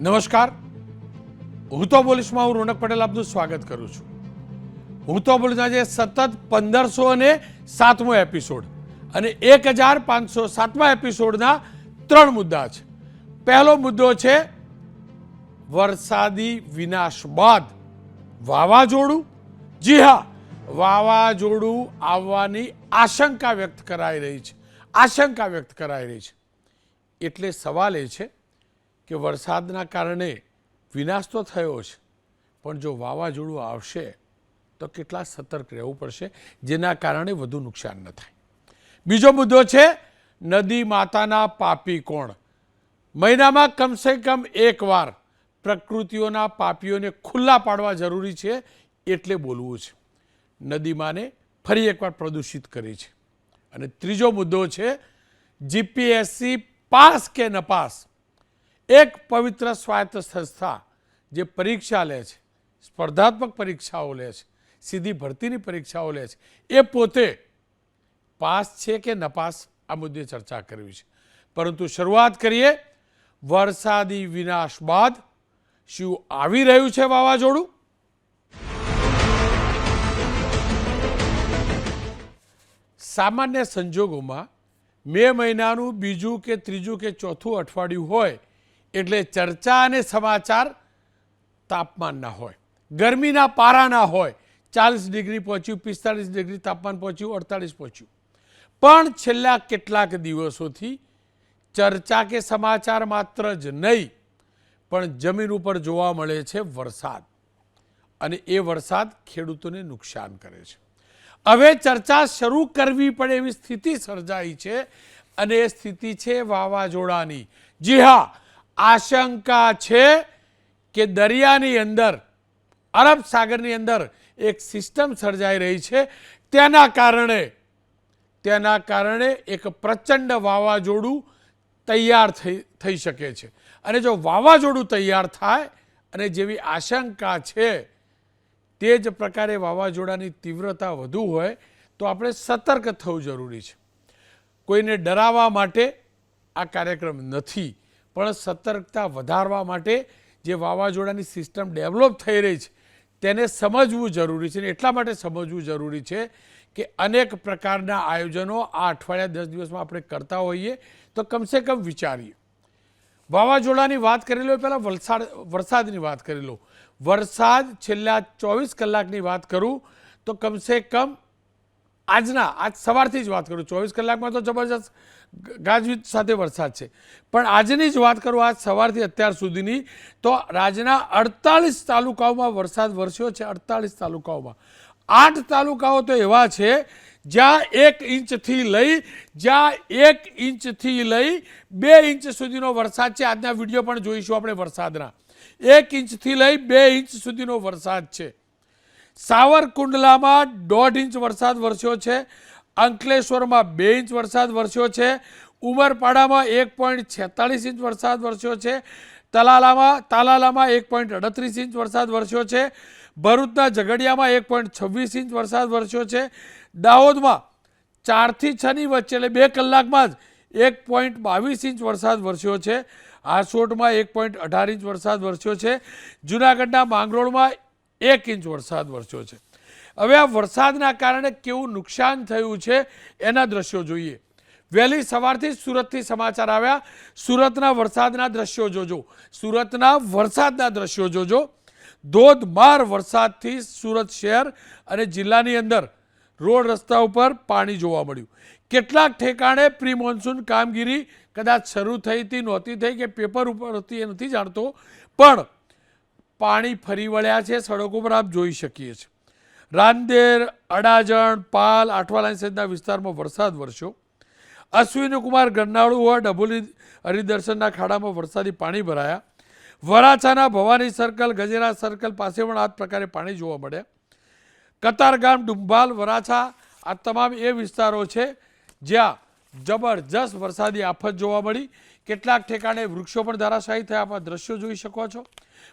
નમસ્કાર. હું તો બોલીશમાં હું રોનક પટેલ આપનું સ્વાગત કરું છું. હું તો બોલીશ આજે સતત પંદરસો અને સાતમો એપિસોડ અને એક હજાર પાંચસો સાતમા એપિસોડના ત્રણ મુદ્દા છે. પહેલો મુદ્દો છે, વરસાદી વિનાશ બાદ વાવાઝોડું? જી હા, વાવાઝોડું આવવાની આશંકા વ્યક્ત કરાઈ રહી છે. આશંકા વ્યક્ત કરાઈ રહી છે. એટલે સવાલ એ છે કે વરસાદના કારણે વિનાશ તો થયો છે પણ જો વાવાઝોડું આવશે, તો કેટલા સતર્ક રહેવું પડશે, જેના કારણે વધુ નુકસાન ન થાય. બીજો મુદ્દો છે, નદી માતાના પાપી કોણ? મહિનામાં કમસે કમ એકવાર પ્રકૃતિઓના પાપીઓને ખુલ્લા પાડવા જરૂરી છે, એટલે બોલવું છે. નદીમાને ફરી એકવાર પ્રદૂષિત કરી છે. અને ત્રીજો મુદ્દો છે, જીપીએસસી પાસ કે નપાસ એક પવિત્ર સ્વાયત્ત સંસ્થા જે પરીક્ષા લે છે, સ્પર્ધાત્મક પરીક્ષાઓ લે છે, સીધી ભરતીની પરીક્ષાઓ લે છે, એ પોતે પાસ છે કે નપાસ આ મુદ્દે ચર્ચા કરવી છે. પરંતુ શરૂઆત કરીએ, વરસાદી વિનાશ બાદ શું આવી રહ્યું છે વાવાઝોડું? સામાન્ય સંજોગોમાં મે મહિનાનું બીજું કે ત્રીજું કે ચોથું અઠવાડિયું હોય એટલે ચર્ચા અને સમાચાર તાપમાનના હોય. ગરમીના પારાના હોય. ચાલીસ ડિગ્રી પહોંચ્યું, પિસ્તાળીસ ડિગ્રી તાપમાન પહોંચ્યું અડતાલીસ પહોંચ્યું. પણ છેલ્લા કેટલાક દિવસોથી ચર્ચા કે સમાચાર માત્ર જ નહીં, પણ જમીન ઉપર જોવા મળે છે વરસાદ. અને એ વરસાદ ખેડૂતોને નુકસાન કરે છે. હવે ચર્ચા શરૂ કરવી પડે એવી સ્થિતિ સર્જાઈ છે અને એ સ્થિતિ છે વાવાઝોડાની. જી હા આશંકા છે કે દરિયાની અંદર, અરબ સાગરની અંદર એક સિસ્ટમ સર્જાઈ રહી છે. તેના કારણે તેના કારણે એક પ્રચંડ વાવાઝોડું તૈયાર થઈ થઈ શકે છે. અને જો વાવાઝોડું તૈયાર થાય અને જેવી આશંકા છે, તે જ પ્રકારે વાવાઝોડાની તીવ્રતા વધુ હોય, તો આપણે સતર્ક થવું જરૂરી છે. કોઈને ડરાવવા માટે આ કાર્યક્રમ નથી. પણ સતર્કતા વધારવા માટે જે વાવાઝોડાની સિસ્ટમ ડેવલપ થઈ રહી છે, તેને સમજવું જરૂરી છે એટલા માટે સમજવું જરૂરી છે કે અનેક પ્રકારના આયોજનો આ અઠવાડિયા દસ દિવસમાં આપણે કરતા હોઈએ તો કમસે કમ વિચારીએ. વાવાઝોડાની વાત કરી લો, પહેલાં વલસાડ, વરસાદની વાત કરી લો. વરસાદ છેલ્લા ચોવીસ કલાકની વાત કરું તો કમસે કમ આજના, આજ સવારથી જ વાત કરું, ચોવીસ કલાકમાં તો જબરજસ્ત ગાજવીજ સાથે વરસાદ છે. પણ આજની જ વાત કરું, આજ સવારથી અત્યાર સુધીની, તો રાજ્યના અડતાલીસ તાલુકાઓમાં વરસાદ વરસ્યો છે, અડતાલીસ તાલુકાઓમાં. આઠ તાલુકાઓ તો એવા છે, જ્યાં એક ઇંચથી લઈ, જ્યાં એક ઇંચથી લઈ બે ઇંચ સુધીનો વરસાદ છે. આજના વીડિયો પણ જોઈશું આપણે વરસાદના. એક ઇંચથી લઈ બે ઇંચ સુધીનો વરસાદ છે. સાવરકુંડલામાં દોઢ ઇંચ વરસાદ વરસ્યો છે. અંકલેશ્વરમાં બે ઇંચ વરસાદ વરસ્યો છે. ઉમરપાડામાં એક પોઈન્ટ છેતાળીસ ઇંચ વરસાદ વરસ્યો છે. તલાલામાં, તાલાલામાં એક પોઈન્ટ અડત્રીસ ઇંચ વરસાદ વરસ્યો છે. ભરૂચના ઝઘડિયામાં એક પોઈન્ટ છવ્વીસ ઇંચ વરસાદ વરસ્યો છે. દાહોદમાં ચારથી છની વચ્ચે એટલે બે કલાકમાં જ એક પોઈન્ટ બાવીસ ઇંચ વરસાદ વરસ્યો છે. આસોટમાં એક પોઈન્ટ અઢાર ઇંચ વરસાદ વરસ્યો છે. જૂનાગઢના માંગરોળમાં એક ઇંચ વરસાદ વરસ્યો છે. હવે આ વરસાદના કારણે કેવું નુકસાન થયું છે એના દ્રશ્યો જોઈએ. વહેલી સવારથી સુરતથી સમાચાર આવ્યા. સુરતના વરસાદના દ્રશ્યો જોજો. સુરતના વરસાદના દ્રશ્યો જોજો. ધોધમાર વરસાદથી સુરત શહેર અને જિલ્લાની અંદર રોડ રસ્તા ઉપર પાણી જોવા મળ્યું. કેટલાક ઠેકાણે પ્રી મોન્સૂન કામગીરી કદાચ શરૂ થઈ હતી, નહોતી થઈ કે પેપર ઉપર હતી એ નથી જાણતો. પણ પાણી ફરી વળ્યા છે, સડકો પર આપ જોઈ શકીએ છીએ. રાંદેર, અડાજણ, પાલ આઠવાલાની સહિતના વિસ્તારમાં વરસાદ વરસ્યો. અશ્વિનીકુમાર ગરનાળુ હોય ડભોલી હરિદર્શનના ખાડામાં વરસાદી પાણી ભરાયા. વરાછાના ભવાની સર્કલ, ગજેરા સર્કલ પાસે પણ આ પ્રકારે પાણી જોવા મળ્યા. કતારગામ ડુંભાલ, વરાછા આ તમામ એ વિસ્તારો છે જ્યાં જબરજસ્ત વરસાદી આફત જોવા મળી. કેટલાક ઠેકાણે વૃક્ષો પણ ધરાશાયી થયા, આપ આ દ્રશ્યો જોઈ શકો છો.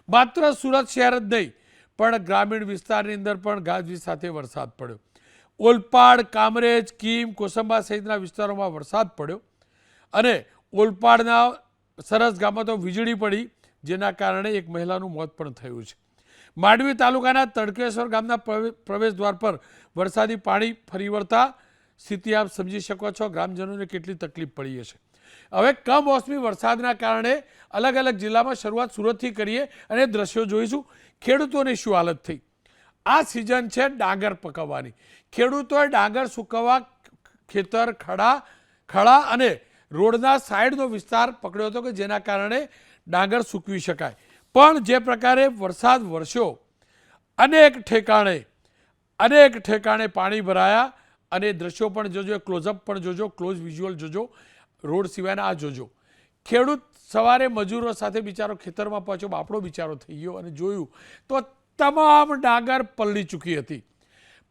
માત્ર સુરત શહેર જ નહીં પણ ગ્રામીણ વિસ્તારની અંદર પણ ગાજવીજ સાથે વરસાદ પડ્યો. ઓલપાડ, કામરેજ, કીમ, કોસંબા સહિતના વિસ્તારોમાં વરસાદ પડ્યો અને ઓલપાડના સરસ ગામમાં તો વીજળી પડી, જેના કારણે એક મહિલાનું મોત પણ થયું છે. માંડવી તાલુકાના તડકેશ્વર ગામના પ્રવે- પ્રવેશ દ્વાર પર વરસાદી પાણી ફરી વળતા, સ્થિતિ આપ સમજી શકો છો, ગ્રામજનોને કેટલી તકલીફ પડી હશે. હવે કમોસમી વરસાદના કારણે અલગ અલગ જિલ્લામાં શરૂઆત સુરતથી કરીએ અને દ્રશ્યો જોઈશું. ખેડૂતોની શું હાલત થઈ? આ સિઝન છે ડાંગર પકવવાની. ખેડૂતોએ ડાંગર સુકવવા ખેતર, ખડા ખડા અને રોડના સાઈડનો વિસ્તાર પકડ્યો હતો કે જેના કારણે ડાંગર સૂકવી શકાય. પણ જે પ્રકારે વરસાદ વરસ્યો, અનેક ઠેકાણે અનેક ઠેકાણે પાણી ભરાયા અને દ્રશ્યો પણ જોજો ક્લોઝઅપ પણ જોજો ક્લોઝ વિઝ્યુઅલ જોજો. રોડ સિવાયના આ જોજો. ખેડૂત સવારે મજૂરો સાથે બિચારો ખેતરમાં પહોંચ્યો, બાપડો બિચારો થઈ ગયો અને જોયું તો તમામ ડાંગર પલળી ચૂકી હતી.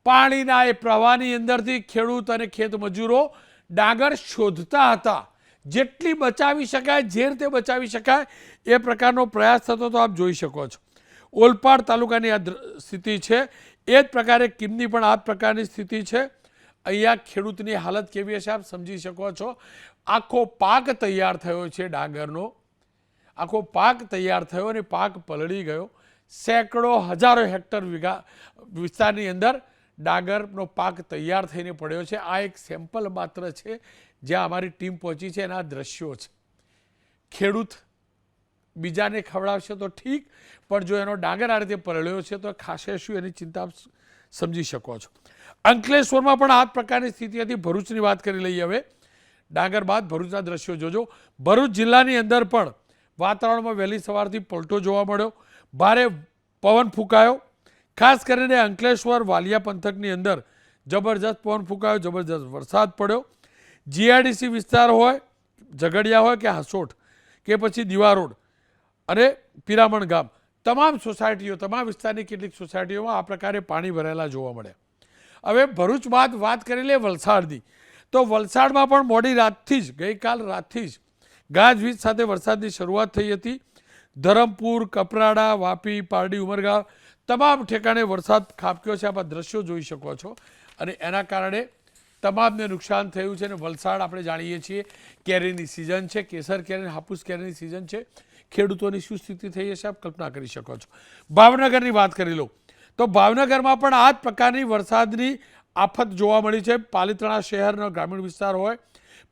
પાણીના એ પ્રવાહની અંદરથી ખેડૂત અને ખેત મજૂરો ડાંગર શોધતા હતા. જેટલી બચાવી શકાય જે રીતે બચાવી શકાય એ પ્રકારનો પ્રયાસ થતો તો આપ જોઈ શકો છો. ઓલપાડ તાલુકાની આ સ્થિતિ છે. એ જ પ્રકારે કિમની પણ આ પ્રકારની સ્થિતિ છે. અહીંયા ખેડૂતની હાલત કેવી હશે, આપ સમજી શકો છો. આખો પાક તૈયાર થયો છે ડાંગરનો. આખો પાક તૈયાર થયો અને પાક પલળી ગયો. સેંકડો હજારો હેક્ટર વિઘા વિસ્તારની અંદર ડાંગરનો પાક તૈયાર થઈને પડ્યો છે. આ એક સેમ્પલ માત્ર છે જ્યાં અમારી ટીમ પહોંચી છે એના દ્રશ્યો છે. ખેડૂત બીજાને ખવડાવશે તો ઠીક, પણ જો એનો ડાંગર આ રીતે પલળ્યો છે તો ખાસે શું એની ચિંતા સમજી શકો છો. અંકલેશ્વરમાં પણ આ પ્રકારની સ્થિતિ હતી. ભરૂચની વાત કરી લઈએ હવે. ડાંગર બાદ ભરૂચના દ્રશ્યો જોજો. ભરૂચ જિલ્લાની અંદર પણ વાતાવરણમાં વહેલી સવારથી પલટો જોવા મળ્યો. ભારે પવન ફૂંકાયો. ખાસ કરીને અંકલેશ્વર વાલિયા પંથકની અંદર જબરજસ્ત પવન ફૂંકાયો, જબરજસ્ત વરસાદ પડ્યો. જીઆઈડીસી વિસ્તાર હોય, ઝઘડિયા હોય કે હાસોટ કે પછી દીવા રોડ અને પિરામણ ગામ, તમામ સોસાયટીઓ, તમામ વિસ્તારની કેટલીક સોસાયટીઓમાં આ પ્રકારે પાણી ભરેલા જોવા મળ્યા. હવે ભરૂચ બાદ વાત કરી લે વલસાડની. તો વલસાડમાં પણ મોડી રાતથી જ, ગઈકાલ રાતથી જ ગાજવીજ સાથે વરસાદની શરૂઆત થઈ હતી. ધરમપુર, કપરાડા, વાપી, પારડી, ઉમરગાંવ તમામ ઠેકાણે વરસાદ ખાબક્યો છે. આપ દ્રશ્યો જોઈ શકો છો. અને એના કારણે તમામને નુકસાન થયું છે અને વલસાડ આપણે જાણીએ છીએ કેરીની સિઝન છે, કેસર કેરી હાપુસ કેરીની સિઝન છે. ખેડૂતોની શું સ્થિતિ થઈ હશે આપ કલ્પના કરી શકો છો. ભાવનગરની વાત કરી લો તો ભાવનગરમાં પણ આ જ પ્રકારની વરસાદની આફત જોવા મળી છે. પાલિતાણા શહેરનો ગ્રામીણ વિસ્તાર હોય,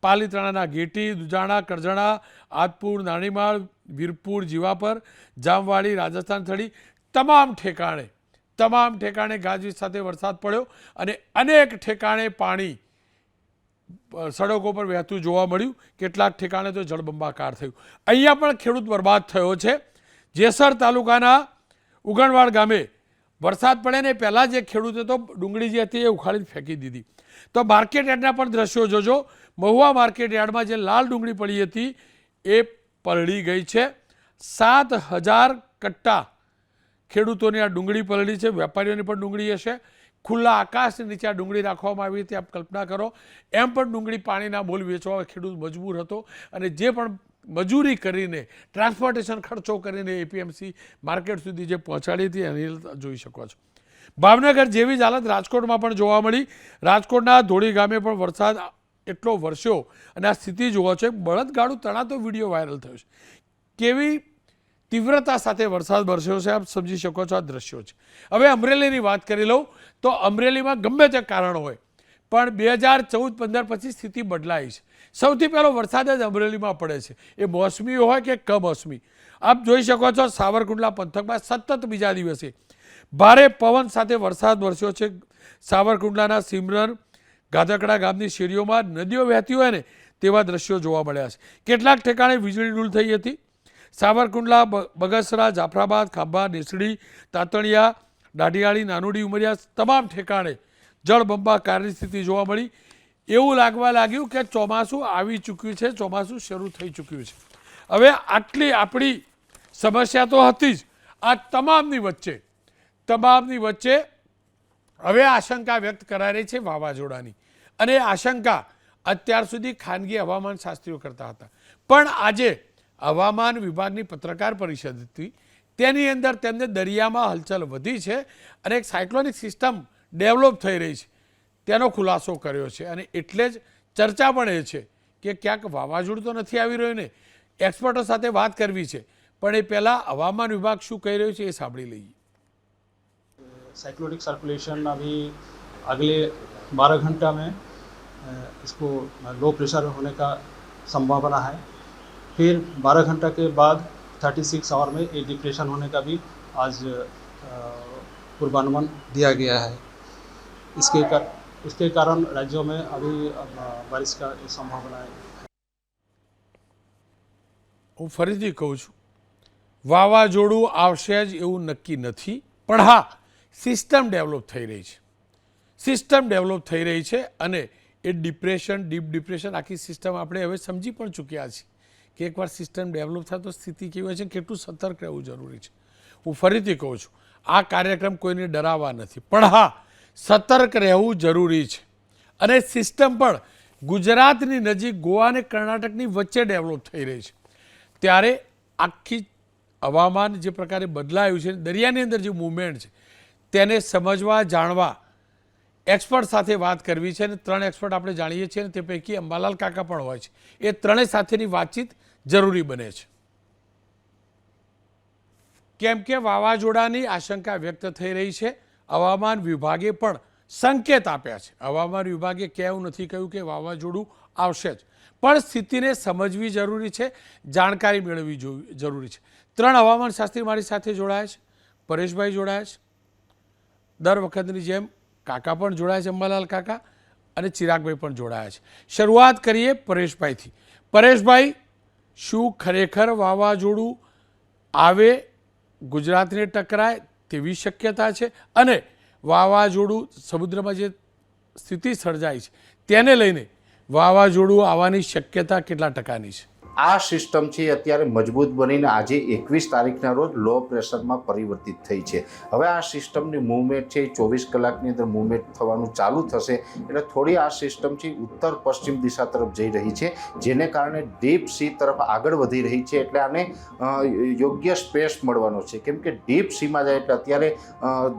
પાલિતાણાના ગેટી, દુજાણા, કરજણા, આદપુર નાણીમાળ વીરપુર, જીવાપર, જામવાડી, રાજસ્થાન થડી તમામ ઠેકાણે તમામ ઠેકાણે ગાજવીજ સાથે વરસાદ પડ્યો અને અનેક ઠેકાણે પાણી સડકો પર વહેતું જોવા મળ્યું. કેટલાક ઠેકાણે તો જળબંબાકાર થયું. અહીંયા પણ ખેડૂત બરબાદ થયો છે. જેસર તાલુકાના ઉગણવાડ ગામે વરસાદ પડે ને પહેલાં જે ખેડૂતે તો ડુંગળી જે હતી એ ઉખાડીને ફેંકી દીધી. તો માર્કેટ યાર્ડના પણ દ્રશ્યો જોજો. મહુવા માર્કેટ યાર્ડમાં જે લાલ ડુંગળી પડી હતી, એ પલળી ગઈ છે. સાત હજાર કટ્ટા ખેડૂતોની આ ડુંગળી પલળી છે. વેપારીઓની પણ ડુંગળી હશે. ખુલ્લા આકાશની નીચે આ ડુંગળી રાખવામાં આવી હતી. આપ કલ્પના કરો. એમ પણ ડુંગળી પાણીના મોલ વેચવા ખેડૂત મજબૂર હતો અને જે પણ મજૂરી કરીને, ટ્રાન્સપોર્ટેશન ખર્ચો કરીને એપીએમસી માર્કેટ સુધી જે પહોંચાડી હતી એની જોઈ શકો છો. ભાવનગર જેવી જ હાલત રાજકોટમાં પણ જોવા મળી. રાજકોટના ધોળી ગામે પણ વરસાદ એટલો વરસ્યો અને આ સ્થિતિ જોવા છે બળદગાડું તણાતો વીડિયો વાયરલ થયો છે. કેવી તીવ્રતા સાથે વરસાદ વરસ્યો છે આપ સમજી શકો છો આ દ્રશ્યો છે. હવે અમરેલીની વાત કરી લઉં તો અમરેલીમાં ગમે તે કારણ હોય પણ બે હજાર ચૌદ, પંદર પછી સ્થિતિ બદલાઈ છે. સૌથી પહેલો વરસાદ જ અમરેલીમાં પડે છે. એ મોસમી હોય કે કમોસમી? આપ જોઈ શકો છો સાવરકુંડલા પંથકમાં સતત બીજા દિવસે ભારે પવન સાથે વરસાદ વરસ્યો છે. સાવરકુંડલાના સિમરન, ગાધકડા ગામની શેરીઓમાં નદીઓ વહેતી હોય ને તેવા દ્રશ્યો જોવા મળ્યા છે. કેટલાક ઠેકાણે વીજળી ડૂલ થઈ હતી. સાવરકુંડલા બગસરા, જાફરાબાદ, ખાંભા, નેસડી, તાતણિયા દાઢિયાળી નાનુડી ઉમરિયા તમામ ઠેકાણે જળબંબાકારની સ્થિતિ જોવા મળી. એવું લાગવા લાગ્યું કે ચોમાસું આવી ચૂક્યું છે, ચોમાસું શરૂ થઈ ચૂક્યું છે. હવે આટલી આપણી સમસ્યા તો હતી જ. આ તમામની વચ્ચે તમામની વચ્ચે હવે આશંકા વ્યક્ત કરાઈ રહી છે વાવાઝોડાની. અને આશંકા અત્યાર સુધી ખાનગી હવામાન શાસ્ત્રીઓ કરતા હતા. પણ આજે હવામાન વિભાગની પત્રકાર પરિષદ હતી. તેની અંદર તેમને દરિયામાં હલચલ વધી છે અને એક સાયક્લોનિક સિસ્ટમ ડેવલપ થઈ રહી છે તેનો ખુલાસો કર્યો છે અને એટલે જ ચર્ચા પણ એ છે કે ક્યાંક વાવાઝોડું તો નથી આવી રહ્યું ને એક્સપર્ટો સાથે વાત કરવી છે પણ એ પહેલાં હવામાન વિભાગ શું કહી રહ્યું છે એ સાંભળી લઈએ साइक्लोनिक सर्कुलेशन अभी अगले 12 घंटा में अ, इसको लो प्रेशर होने का संभावना है फिर 12 घंटा के बाद 36 आवर में ये डिप्रेशन होने का भी आज अ, पूर्वानुमान दिया गया है इसके कर इसके कारण राज्यों में अभी अ, बारिश का ये संभावना है હું ફરીથી કહું છું વાવાઝોડું આવશે જ એવું નક્કી નથી પણ હા સિસ્ટમ ડેવલપ થઈ રહી છે સિસ્ટમ ડેવલપ થઈ રહી છે અને એ ડિપ્રેશન ડીપ ડિપ્રેશન આખી સિસ્ટમ આપણે હવે સમજી પણ ચૂક્યા છીએ કે એકવાર સિસ્ટમ ડેવલપ થાય તો સ્થિતિ કેવી હોય છે કેટલું સતર્ક રહેવું જરૂરી છે હું ફરીથી કહું છું આ કાર્યક્રમ કોઈને ડરાવવા નથી પણ હા સતર્ક રહેવું જરૂરી છે. અને સિસ્ટમ પણ ગુજરાતની નજીક ગોવા અને કર્ણાટકની વચ્ચે ડેવલપ થઈ રહી છે. ત્યારે આખી હવામાન જે પ્રકારે બદલાયું છે, દરિયાની અંદર જે મૂવમેન્ટ છે, તેને સમજવા, જાણવા એક્સપર્ટ સાથે વાત કરવી છે અને ત્રણ એક્સપર્ટ આપણે જાણીએ છીએ અને તે પૈકી અંબાલાલ કાકા પણ હોય છે. એ ત્રણેય સાથેની વાતચીત જરૂરી બને છે. કેમ કે વાવાઝોડાની આશંકા વ્યક્ત થઈ રહી છે. હવામાન વિભાગે પણ સંકેત આપ્યા છે. હવામાન વિભાગે કહેવું નથી કહ્યું કે વાવાઝોડું આવશે જ. પણ સ્થિતિને સમજવી જરૂરી છે, જાણકારી મેળવવી જરૂરી છે. ત્રણ હવામાન શાસ્ત્રી મારી સાથે જોડાયા છે. પરેશભાઈ જોડાયા છે. દર વખતની જેમ કાકા પણ જોડાયા છે, અંબાલાલ કાકા અને ચિરાગભાઈ પણ જોડાયા છે. શરૂઆત કરીએ પરેશભાઈથી. પરેશભાઈ, શું ખરેખર વાવાઝોડું આવે? ગુજરાતને ટકરાય? તેવી શક્યતા છે અને વાવાઝોડું સમુદ્રમાં જે સ્થિતિ સર્જાય છે, તેને લઈને વાવાઝોડું આવવાની શક્યતા કેટલા ટકાની છે? આ સિસ્ટમ છે અત્યારે મજબૂત બનીને આજે એકવીસ તારીખના રોજ લો પ્રેશરમાં પરિવર્તિત થઈ છે. હવે આ સિસ્ટમની મૂવમેન્ટ છે એ ચોવીસ કલાકની અંદર મૂવમેન્ટ થવાનું ચાલુ થશે એટલે થોડી આ સિસ્ટમ છે ઉત્તર પશ્ચિમ દિશા તરફ જઈ રહી છે, જેને કારણે ડીપ સી તરફ આગળ વધી રહી છે એટલે આને યોગ્ય સ્પેસ મળવાનો છે. કેમ કે ડીપ સીમાં જાય એટલે અત્યારે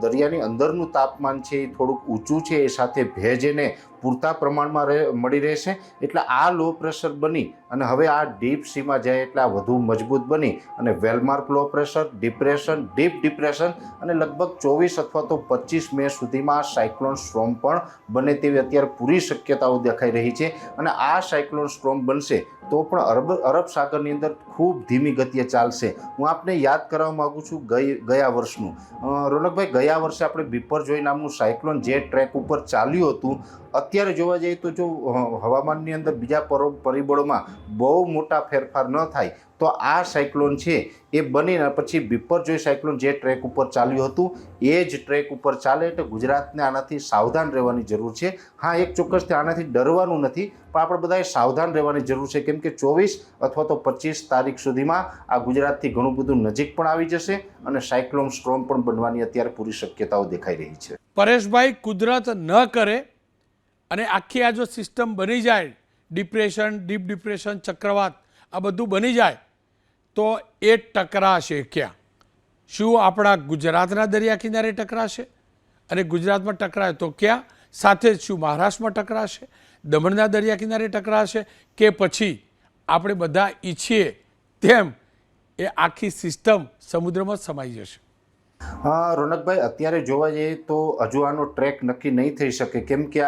દરિયાની અંદરનું તાપમાન છે એ થોડુંક ઊંચું છે, એ સાથે ભેજ એને પૂરતા પ્રમાણમાં રહે, મળી રહેશે. એટલે આ લો પ્રેશર બની અને હવે આ ડીપ સીમાં જાય એટલે આ વધુ મજબૂત બની અને well marked low pressure depression deep depression અને લગભગ ચોવીસ અથવા તો પચીસ મે સુધીમાં આ સાયક્લોન સ્ટ્રોમ પણ બને તેવી અત્યારે પૂરી શક્યતાઓ દેખાઈ રહી છે. અને આ સાયક્લોન સ્ટ્રોમ બનશે તો પણ અરબ અરબ સાગરની અંદર ખૂબ ધીમી ગતિએ ચાલશે. હું આપને યાદ કરાવવા માગું છું ગઈ, ગયા વર્ષનું. રોનકભાઈ ગયા વર્ષે આપણે બિપરજોય નામનું સાયક્લોન જે ટ્રેક ઉપર ચાલ્યું હતું. અત્યારે જોવા જઈએ તો જો હવામાનની અંદર બીજા પરિબળોમાં બહુ મોટા ફેરફાર ન થાય, તો આ સાયક્લોન છે એ બનીને પછી બિપરજોય સાયક્લોન જે ટ્રેક ઉપર ચાલ્યું હતું, એ જ ટ્રેક ઉપર ચાલે એટલે ગુજરાતને આનાથી સાવધાન રહેવાની જરૂર છે. હા, એક ચોક્કસથી આનાથી ડરવાનું નથી, પણ આપણે બધાએ સાવધાન રહેવાની જરૂર છે. કેમ કે ચોવીસ અથવા તો પચીસ તારીખ સુધીમાં આ ગુજરાતથી ઘણું બધું નજીક પણ આવી જશે અને સાયક્લોન સ્ટ્રોંગ પણ બનવાની અત્યારે પૂરી શક્યતાઓ દેખાઈ રહી છે. પરેશભાઈ, કુદરત ન કરે અને આખી આ જો સિસ્ટમ બની જાય ડિપ્રેશન ડીપ ડિપ્રેશન ચક્રવાત, આ બધું બની જાય, તો એ ટકરાશે ક્યાં? શું આપણા ગુજરાતના દરિયા કિનારે ટકરાશે? અને ગુજરાતમાં ટકરાય તો ક્યાં? સાથે જ શું મહારાષ્ટ્રમાં ટકરાશે? દમણના દરિયા કિનારે ટકરાશે કે પછી આપણે બધા ઈચ્છીએ તેમ એ આખી સિસ્ટમ સમુદ્રમાં સમાઈ જશે? રોનકભાઈ, અત્યારે જોવા જઈએ તો હજુ આનો ટ્રેક નક્કી નહીં થઈ શકે. કેમ કે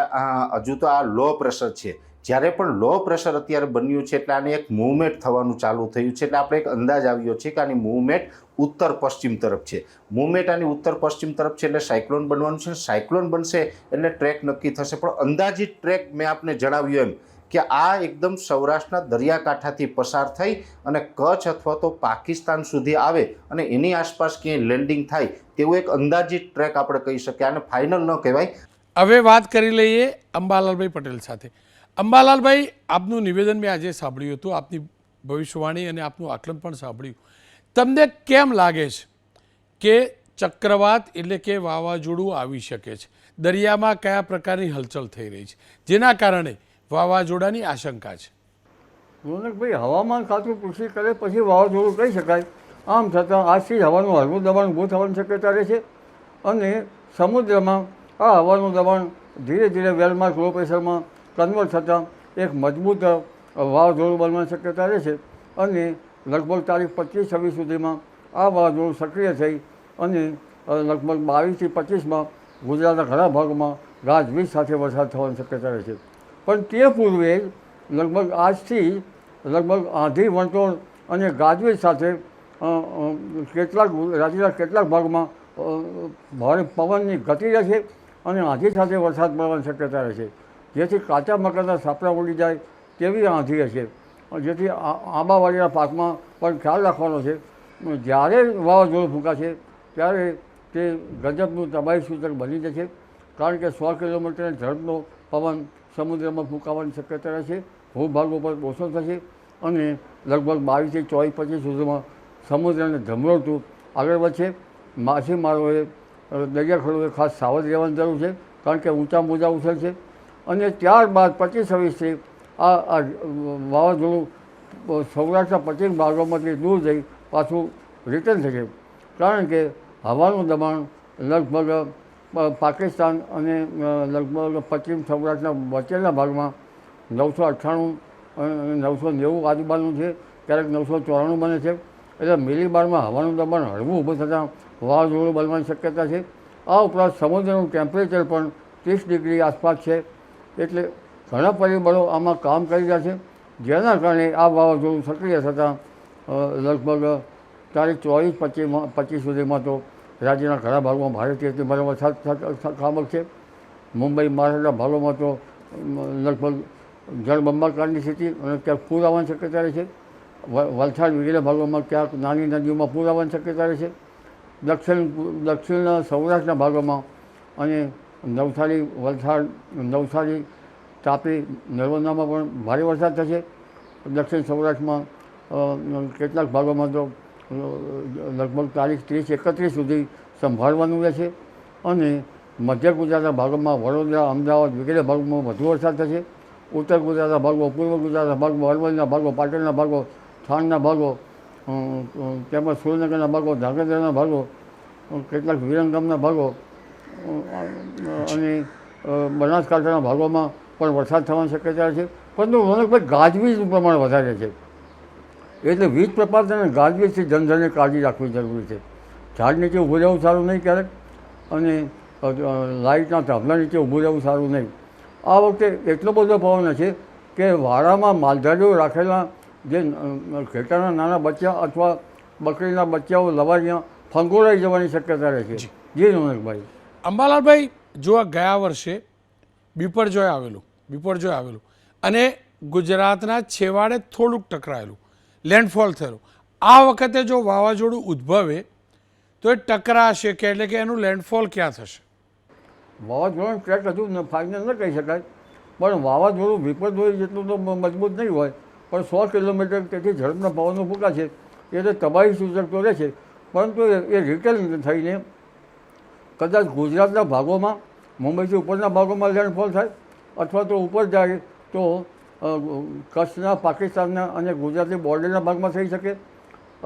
હજુ તો આ લો પ્રેશર છે. જ્યારે પણ લો પ્રેશર અત્યારે બન્યું છે, એટલે આને એક મૂવમેન્ટ થવાનું ચાલુ થયું છે, એટલે આપણે એક અંદાજ આવ્યો છે કે આની મૂવમેન્ટ ઉત્તર પશ્ચિમ તરફ છે. મૂવમેન્ટ આની ઉત્તર પશ્ચિમ તરફ છે એટલે સાયક્લોન બનવાનું છે. સાયક્લોન બનશે એટલે ટ્રેક નક્કી થશે. પણ અંદાજિત ટ્રેક મેં આપને જણાવ્યું એમ કે આ એકદમ સૌરાષ્ટ્રના દરિયાકાંઠાથી પસાર થઈ અને કચ્છ અથવા તો પાકિસ્તાન સુધી આવે અને એની આસપાસ ક્યાંય લેન્ડિંગ થાય તેવું એક અંદાજિત ટ્રેક આપણે કહી શકીએ. અને ફાઇનલ ન કહેવાય. હવે વાત કરી લઈએ અંબાલાલભાઈ પટેલ સાથે. અંબાલાલભાઈ, આપનું નિવેદન મેં આજે સાંભળ્યું હતું, આપની ભવિષ્યવાણી અને આપનું આકલન પણ સાંભળ્યું. તમને કેમ લાગે છે કે ચક્રવાત એટલે કે વાવાઝોડું આવી શકે છે? દરિયામાં કયા પ્રકારની હલચલ થઈ રહી છે? જેના કારણે વાવાઝોડાની આશંકા છે. રોનકભાઈ હવામાન ખાતું કૃષિ કરે પછી વાવાઝોડું કહી શકાય. આમ છતાં આજથી હવાનું હળવું દબાણ ઊભું થવાની શક્યતા રહે છે અને સમુદ્રમાં આ હવાનું દબાણ ધીરે ધીરે વેલમાર્ક લો પ્રેશરમાં કન્વર્ટ થતાં એક મજબૂત વાવાઝોડું બનવાની શક્યતા રહે છે અને લગભગ તારીખ પચીસ છવ્વીસ સુધીમાં આ વાવાઝોડું સક્રિય થઈ અને લગભગ બાવીસથી પચીસમાં ગુજરાતના ઘણા ભાગોમાં ગાજવીજ સાથે વરસાદ થવાની શક્યતા રહે છે. પણ તે પૂર્વે લગભગ આજથી લગભગ આંધી વંટોળ અને ગાજવીજ સાથે કેટલાક રાજ્યના કેટલાક ભાગમાં ભારે પવનની ગતિ રહેશે અને આંધી સાથે વરસાદ પડવાની શક્યતા રહેશે જેથી કાચા મકાનના સાપડા ઉડી જાય તેવી આંધી હશે. જેથી આંબાવાડીના પાકમાં પણ ખ્યાલ રાખવાનો છે. જ્યારે વાવાઝોડું ફૂંકાશે, ત્યારે તે ગજબનું તબાહી સૂચક બની જશે. કારણ કે સો કિલોમીટરની ઝડપનો પવન સમુદ્રમાં ફૂંકાવાની શક્યતા રહેશે ભૂભાગ ઉપર ઓછો થશે અને લગભગ બાવીસથી ચોવીસ પચીસ સુધીમાં સમુદ્રને ધમરોતું આગળ વધશે. માછીમારોએ અ, દરિયાખેડૂએ ખાસ સાવધ રહેવાની જરૂર છે કારણ કે ઊંચા મોજા ઉછળશે. અને ત્યારબાદ પચીસ છવ્વીસથી આ વાવાઝોડું સૌરાષ્ટ્રના પચીસ ભાગોમાંથી દૂર જઈ પાછું રિટર્ન થશે. કારણ કે હવાનું દબાણ લગભગ પાકિસ્તાન અને લગભગ પશ્ચિમ સૌરાષ્ટ્રના વચ્ચેના ભાગમાં નવસો અઠ્ઠાણું નવસો નેવું આજુબાજુનું છે, ક્યારેક નવસો ચોરાણું બને છે. એટલે મિલીબારમાં હવાનું દબાણ હળવું ઊભું થતાં વાવાઝોડું બનવાની શક્યતા છે. આ ઉપરાંત સમુદ્રનું ટેમ્પરેચર પણ ત્રીસ ડિગ્રી આસપાસ છે. એટલે ઘણા પરિબળો આમાં કામ કરી રહ્યા છે. જેના કારણે આ વાવાઝોડું સક્રિય થતાં લગભગ તારીખ ચોવીસ પચીસમાં પચીસ સુધીમાં તો રાજ્યના ઘણા ભાગોમાં ભારેથી અતિ ભારે વરસાદ ખાબક છે મુંબઈ, મહારાષ્ટ્રના ભાગોમાં તો લગભગ જળબંબાકારની સ્થિતિ અને ક્યાંક પૂર આવવાની શક્યતા રહે છે વલસાડ વગેરે ભાગોમાં ક્યાંક નાની નદીઓમાં પૂર આવવાની શક્યતા રહે છે. દક્ષિણ, દક્ષિણના સૌરાષ્ટ્રના ભાગોમાં અને નવસારી, વલસાડ, નવસારી, તાપી, નર્મદામાં પણ ભારે વરસાદ થશે. દક્ષિણ સૌરાષ્ટ્રમાં કેટલાક ભાગોમાં તો લગભગ તારીખ ત્રીસ એકત્રીસ સુધી સંભાળવાનું રહેશે અને મધ્ય ગુજરાતના ભાગોમાં વડોદરા, અમદાવાદ વગેરે ભાગોમાં વધુ વરસાદ થશે. ઉત્તર ગુજરાતના ભાગો પૂર્વ ગુજરાતના ભાગો અરવલ્લીના ભાગો પાટણના ભાગો થાણના ભાગો તેમજ સુરેન્દ્રનગરના ભાગો ધાંગધ્રાના ભાગો કેટલાક વિરંગામના ભાગો અને બનાસકાંઠાના ભાગોમાં પણ વરસાદ થવાની શક્યતા છે. પરંતુ રોનકભાઈ ગાજવીજનું પ્રમાણ વધારે છે. એટલે વીજ પ્રપાત અને ગાજવીજથી જનધનને કાળજી રાખવી જરૂરી છે. ઝાડ નીચે ઊભું રહેવું સારું નહીં ક્યારેક અને લાઇટના થાંભલા નીચે ઊભું રહેવું સારું નહીં. આ વખતે એટલો બધો પવન છે કે વાડામાં માલધારીઓ રાખેલા જે ખેતરના ઘેટાના નાના બચ્ચા અથવા બકરીના બચ્ચાઓ લવારિયા ફંગોળાઈ જવાની શક્યતા રહે છે. જી રોનકભાઈ. અંબાલાલભાઈ જો આ ગયા વર્ષે બીપરજોય આવેલું બીપરજોય આવેલું અને ગુજરાતના છેવાડે થોડુંક ટકરાયેલું. લેન્ડફોલ થયો. આ વખતે જો વાવાઝોડું ઉદ્ભવે, તો એ ટકરાશે કે એટલે કે એનું લેન્ડફોલ ક્યાં થશે? વાવાઝોડાનું ટ્રેક હજુ ફાઇનલ ન કહી શકાય. પણ વાવાઝોડું વિપદ હોય જેટલું તો મજબૂત નહીં હોય. પણ સો કિલોમીટર તેથી ઝડપના પવનો ફૂંકા છે એ તો તબાહી સૂચક તો રહે છે પરંતુ એ રિટેલ થઈને કદાચ ગુજરાતના ભાગોમાં, મુંબઈથી ઉપરના ભાગોમાં લેન્ડફોલ થાય, અથવા તો ઉપર જાય, તો કચ્છના, પાકિસ્તાનના અને ગુજરાતની બોર્ડરના ભાગમાં થઈ શકે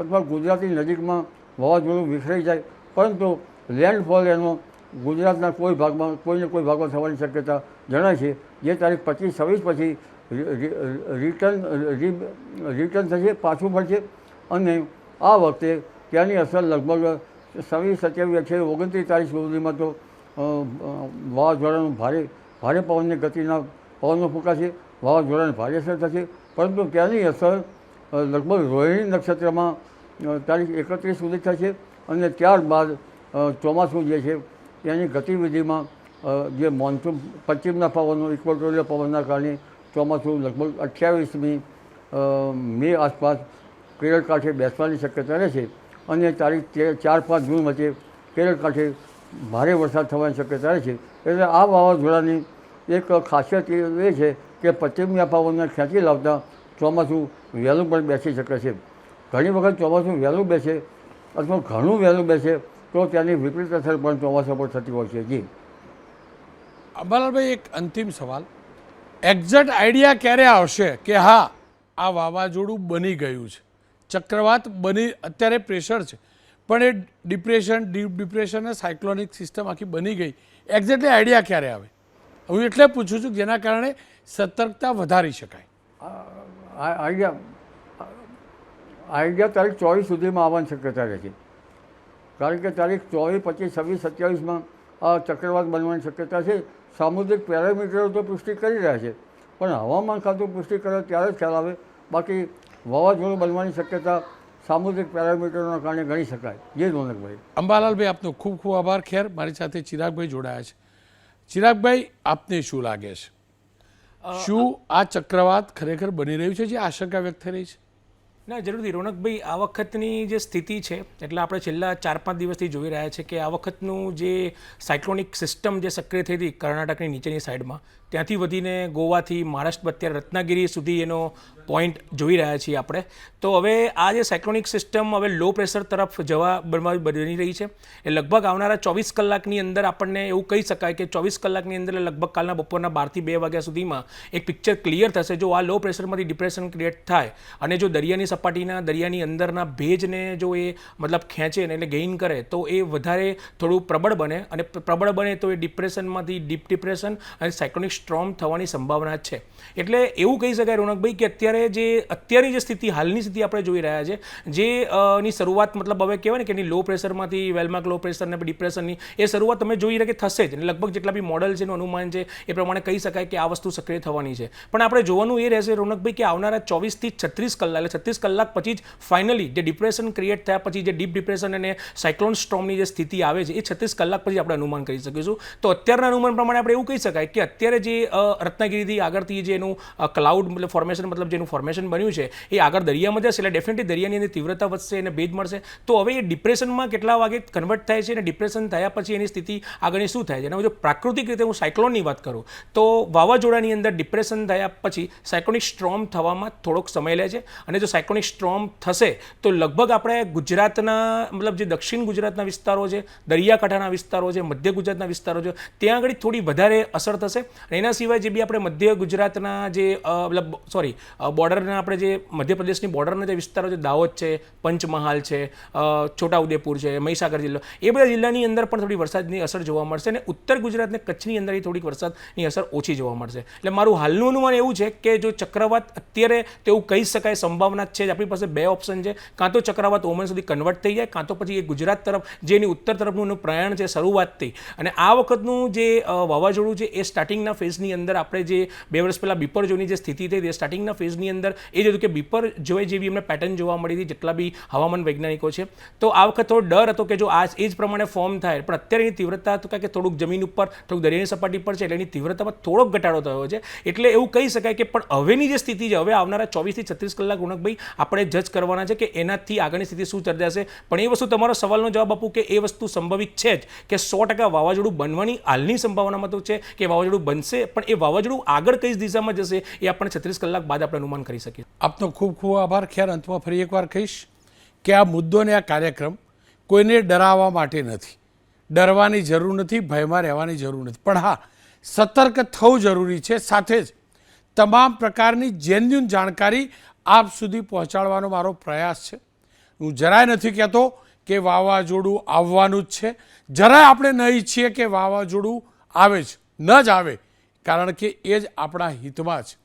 અથવા ગુજરાતની નજીકમાં વાવાઝોડું વિખરાઈ જાય. પરંતુ લેન્ડફોલ એનો ગુજરાતના કોઈ ભાગમાં, કોઈને કોઈ ભાગમાં થવાની શક્યતા જણાય છે. જે તારીખ પચીસ, છવ્વીસ પછી રિટર્ન રિટર્ન થશે, પાછું ફરશે. અને આ વખતે ત્યાંની અસર લગભગ છવ્વીસ, સત્યાવીસ, અઠ્યાવીસ, ઓગણત્રીસ તારીખ સુધીમાં તો વાવાઝોડાનું ભારે ભારે પવનની ગતિના પવનો ફૂંકાશે. વાવાઝોડાને ભારે અસર થશે, પરંતુ ત્યાંની અસર લગભગ રોહિણી નક્ષત્રમાં તારીખ એકત્રીસ સુધી થશે અને ત્યારબાદ ચોમાસું જે છે તેની ગતિવિધિમાં જે મોન્સૂન, પશ્ચિમના પવનો, ઇક્વેટોરિયલ પવનના કારણે ચોમાસું લગભગ અઠ્યાવીસમી મે આસપાસ કેરળ કાંઠે બેસવાની શક્યતા રહે છે અને તારીખ તેર ચાર પાંચ જૂન વચ્ચે કેરળ કાંઠે ભારે વરસાદ થવાની શક્યતા રહે છે એટલે આ વાવાઝોડાની એક ખાસિયત એ છે કે પશ્ચિમના પવનને ખેંચી લાવતા ચોમાસું વહેલું પણ બેસી શકે છે. ઘણી વખત ચોમાસું વહેલું બેસે અથવા ઘણું વહેલું બેસે તો તેની વિપરીત અસર પણ ચોમાસા પર થતી હોય છે. જી. અંબાલાલભાઈ, એક અંતિમ સવાલ. એક્ઝેક્ટ આઈડિયા ક્યારે આવશે કે હા, આ વાવાઝોડું બની ગયું છે? ચક્રવાત બની, અત્યારે પ્રેશર છે, પણ એ ડિપ્રેશન, ડીપ ડિપ્રેશન અને સાયક્લોનિક સિસ્ટમ આખી બની ગઈ. એક્ઝેક્ટલી આઈડિયા ક્યારે આવે? હું એટલે પૂછું છું જેના કારણે સતર્કતા વધારી શકાય. આઈડિયા આઈડિયા તારીખ ચોવીસ સુધીમાં આવવાની શક્યતા રહે કારણ કે તારીખ ચોવીસ પચીસ છવ્વીસ સત્યાવીસમાં ચક્રવાત બનવાની શક્યતા છે. સામુદ્રિક પેરામીટરો તો પુષ્ટિ કરી રહ્યા છે. પણ હવામાન ખાતું પુષ્ટિ કરે ત્યારે જ ખ્યાલ આવે. બાકી વાવાઝોડું બનવાની શક્યતા સામુદ્રિક પેરામીટરોના કારણે ગણી શકાય. જે રોનકભાઈ અંબાલાલભાઈ આપનો ખૂબ ખૂબ આભાર. ખેર મારી સાથે ચિરાગભાઈ જોડાયા છે. ચિરાગભાઈ આપને શું લાગે છે? શું આ ચક્રવાત ખરેખર બની રહ્યું છે જે આશંકા વ્યક્ત થઈ રહી છે? ના, જરૂરથી. રોનકભાઈ, આ વખતની જે સ્થિતિ છે, એટલે આપણે છેલ્લા ચાર પાંચ દિવસથી જોઈ રહ્યા છે કે આ વખતનું જે સાયક્લોનિક સિસ્ટમ જે સક્રિય થઈ હતી કર્ણાટકની નીચેની સાઈડમાં ત્યાંથી વધીને ગોવાથી મહારાષ્ટ્ર, અત્યારે રત્નાગીરી સુધી એનો પોઈન્ટ જોઈ રહ્યા છીએ આપણે. તો હવે આ જે સાયક્લોનિક સિસ્ટમ હવે લો પ્રેશર તરફ જવા બનવા બની રહી છે. એ લગભગ આવનારા ચોવીસ કલાકની અંદર આપણને એવું કહી શકાય કે ચોવીસ કલાકની અંદર લગભગ કાલના બપોરના બારથી બે વાગ્યા સુધીમાં એક પિક્ચર ક્લિયર થશે. જો આ લો પ્રેશરમાંથી ડિપ્રેશન ક્રિએટ થાય અને જો દરિયાની સપાટીના, દરિયાની અંદરના ભેજને જો એ મતલબ ખેંચે ને એટલે ગેઇન કરે, તો એ વધારે થોડું પ્રબળ બને. અને પ્રબળ બને તો એ ડિપ્રેશનમાંથી ડીપ ડિપ્રેશન અને સાયક્લોનિક સ્ટ્રોમ થવાની સંભાવના છે. એટલે એવું કહી શકાય રોનકભાઈ કે અત્યારે જે, અત્યારની જે સ્થિતિ, હાલની સ્થિતિ આપણે જોઈ રહ્યા છે, જે ની શરૂઆત મતલબ હવે કહેવાય ને કે એની લો પ્રેશરમાંથી વેલમાર્ક લો પ્રેશર ને ડિપ્રેશનની એ શરૂઆત તમે જોઈ રહ્યા કે થશે જ. લગભગ જેટલા બી મોડલ છે એનું અનુમાન છે, એ પ્રમાણે કહી શકાય કે આ વસ્તુ સક્રિય થવાની છે. પણ આપણે જોવાનું એ રહેશે રોનકભાઈ કે આવનારા ચોવીસથી છત્રીસ કલાક, એટલે છત્રીસ કલાક પછી જ ફાઇનલી જે ડિપ્રેશન ક્રિએટ થયા પછી જે ડીપ ડિપ્રેશન અને સાયક્લોન સ્ટ્રોમની જે સ્થિતિ આવે છે, એ છત્રીસ કલાક પછી આપણે અનુમાન કરી શકીશું. તો અત્યારના અનુમાન પ્રમાણે આપણે એવું કહી શકાય કે અત્યારે જે અ, રત્નાગીરીથી આગળથી જે એનું ક્લાઉડ મતલબ ફોર્મેશન મતલબ જેનું ફોર્મેશન બન્યું છે એ આગળ દરિયામાં જશે એટલે ડેફિનેટલી દરિયાની અંદર તીવ્રતા વધશે અને ભેજ મળશે. તો હવે એ ડિપ્રેશનમાં કેટલા વાગે કન્વર્ટ થાય છે અને ડિપ્રેશન થયા પછી એની સ્થિતિ આગળની શું થાય છે? અને જો પ્રાકૃતિક રીતે હું સાયક્લોનની વાત કરું. તો વાવાઝોડાની અંદર ડિપ્રેશન થયા પછી સાયક્લોનિક સ્ટ્રોમ થવામાં થોડોક સમય લે છે. અને જો સાયક્લોનિક સ્ટ્રોમ થશે તો લગભગ આપણે ગુજરાતના મતલબ જે દક્ષિણ ગુજરાતના વિસ્તારો છે દરિયાકાંઠાના વિસ્તારો છે મધ્ય ગુજરાતના વિસ્તારો છે ત્યાં આગળ થોડી વધારે અસર થશે. એના સિવાય જે બી આપણે મધ્ય ગુજરાતના જે મતલબ સોરી બોર્ડરના આપણે જે મધ્યપ્રદેશની બોર્ડરના જે વિસ્તારો છે, દાહોદ છે, પંચમહાલ છે છોટાઉદેપુર છે, મહીસાગર જિલ્લો, એ બધા જિલ્લાની અંદર પણ થોડી વરસાદની અસર જોવા મળશે અને ઉત્તર ગુજરાતને કચ્છની અંદર એ થોડીક વરસાદની અસર ઓછી જોવા મળશે. એટલે મારું હાલનું અનુમાન એવું છે કે જો ચક્રવાત અત્યારે તેવું કહી શકાય, સંભાવના છે જ. આપણી પાસે બે ઓપ્શન છે. કાં તો ચક્રવાત ઓમન સુધી કન્વર્ટ થઈ જાય, કાં તો પછી એ ગુજરાત તરફ જે એની ઉત્તર તરફનું પ્રયાણ છે શરૂઆતથી. અને આ વખતનું જે વાવાઝોડું છે એ સ્ટાર્ટિંગના ફેઝની અંદર આપણે જે બે વર્ષ પહેલાં બીપર જોની જે સ્થિતિ થઈ હતી સ્ટાર્ટિંગના ફેઝની અંદર એ જ હતું કે બીપર જોઈ જેવી એમને પેટર્ન જોવા મળી હતી જેટલા બી હવામાન વૈજ્ઞાનિકો છે. તો આ વખત થોડો ડર હતો કે જો આ એ જ પ્રમાણે ફોર્મ થાય, પણ અત્યારે એની તીવ્રતા તો કે થોડુંક જમીન ઉપર, થોડુંક દરિયાની સપાટી પર છે એટલે એની તીવ્રતામાં થોડોક ઘટાડો થયો છે. એટલે એવું કહી શકાય કે પણ હવેની જે સ્થિતિ છે, હવે આવનારા ચોવીસથી છત્રીસ કલાક ગુણકભાઈ આપણે જજ કરવાના છે કે એનાથી આગળની સ્થિતિ શું સર્જાશે પણ એ વસ્તુ તમારો સવાલનો જવાબ આપું કે એ વસ્તુ સંભવિત છે જ કે સો ટકા વાવાઝોડું બનવાની હાલની સંભાવનામાં તો છે કે વાવાઝોડું બનશે પણ એ વાવાઝોડું આગળ કઈ દિશામાં જશે એ આપણે છત્રીસ કલાક બાદ આપણે અનુમાન કરી શકીએ. આપનો ખૂબ ખૂબ આભાર. ખેર અંતમાં ફરી એકવાર કહીશ કે આ મુદ્દો ને આ કાર્યક્રમ કોઈને ડરાવવા માટે નથી. ડરવાની જરૂર નથી, ભયમાં રહેવાની જરૂર નથી. પણ હા, સતર્ક થવું જરૂરી છે. સાથે જ તમામ પ્રકારની જેન્યુન જાણકારી આપ સુધી પહોંચાડવાનો મારો પ્રયાસ છે. હું જરાય નથી કહેતો કે વાવાઝોડું આવવાનું જ છે. જરાય આપણે ન ઈચ્છીએ કે વાવાઝોડું આવે જ, ન જ આવે. કારણ કે એ જ આપણા હિતમાં છે.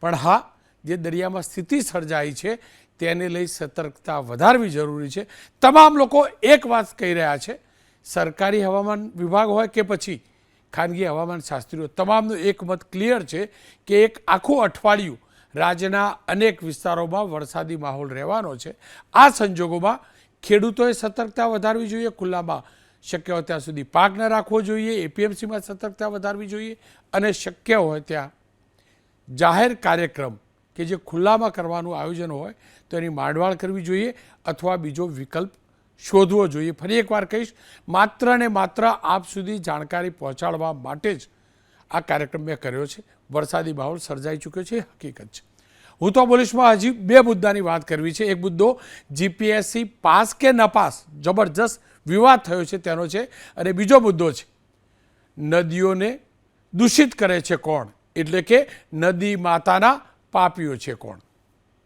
પણ હા, જે દરિયામાં સ્થિતિ સર્જાઈ છે, તેને લઈ સતર્કતા વધારવી જરૂરી છે. તમામ લોકો એક વાત કહી રહ્યા છે, સરકારી હવામાન વિભાગ હોય કે પછી ખાનગી હવામાન શાસ્ત્રીઓ, તમામનું એક મત ક્લિયર છે કે એક આખું અઠવાડિયું રાજ્યના અનેક વિસ્તારોમાં વરસાદી માહોલ રહેવાનો છે. આ સંજોગોમાં ખેડૂતોએ સતર્કતા વધારવી જોઈએ, ખુલ્લામાં શક્ય હોય ત્યાં સુધી પાક ન રાખવો જોઈએ એપીએમસીમાં સતર્કતા વધારવી જોઈએ અને શક્ય હોય ત્યાં જાહેર કાર્યક્રમ કે જે ખુલ્લામાં કરવાનું આયોજન હોય તો એની માંડવાળ કરવી જોઈએ અથવા બીજો વિકલ્પ શોધવો જોઈએ. ફરી એકવાર કહીશ, માત્ર ને માત્ર આપ સુધી જાણકારી પહોંચાડવા માટે જ આ કાર્યક્રમ મેં કર્યો છે. વરસાદી માહોલ સર્જાઈ ચૂક્યો છે, હકીકત છે. હું તો પોલીસમાં હજી બે મુદ્દાની વાત કરવી છે. એક મુદ્દો જીપીએસસી પાસ કે ન પાસ? જબરજસ્ત વિવાદ થયો છે, તેનો છે, અને બીજો મુદ્દો છે. નદીઓને દૂષિત કરે છે કોણ? એટલે કે નદી માતાના પાપીઓ છે કોણ?